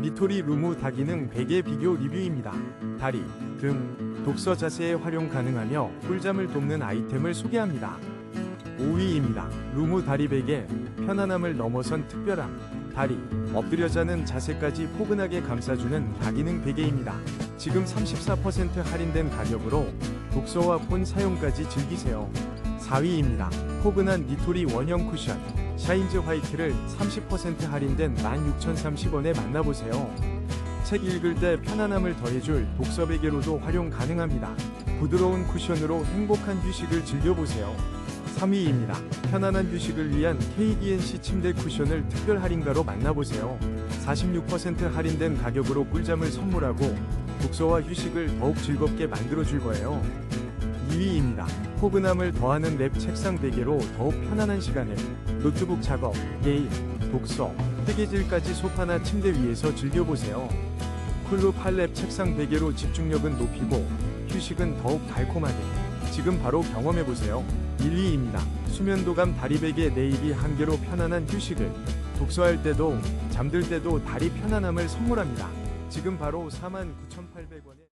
니토리 루무 다기능 베개 비교 리뷰입니다. 다리, 등, 독서 자세에 활용 가능하며 꿀잠을 돕는 아이템을 소개합니다. 5위입니다. 루무 다리 베개 편안함을 넘어선 특별함. 다리, 엎드려 자는 자세까지 포근하게 감싸주는 다기능 베개입니다. 지금 34% 할인된 가격으로 독서와 폰 사용까지 즐기세요. 4위입니다. 포근한 니토리 원형 쿠션 샤인즈 화이트를 30% 할인된 16,030원에 만나보세요. 책 읽을 때 편안함을 더해줄 독서 베개로도 활용 가능합니다. 부드러운 쿠션으로 행복한 휴식을 즐겨보세요. 3위입니다. 편안한 휴식을 위한 KDNC 침대 쿠션을 특별 할인가로 만나보세요. 46% 할인된 가격으로 꿀잠을 선물하고 독서와 휴식을 더욱 즐겁게 만들어줄 거예요. 2위입니다. 포근함을 더하는 랩 책상 베개로 더욱 편안한 시간을 노트북 작업, 게임, 독서, 뜨개질까지 소파나 침대 위에서 즐겨보세요. 쿨루 팔랩 책상 베개로 집중력은 높이고 휴식은 더욱 달콤하게 지금 바로 경험해보세요. 1위입니다. 수면도감 다리베개 네일이 한 개로 편안한 휴식을 독서할 때도 잠들 때도 다리 편안함을 선물합니다. 지금 바로 49,800원에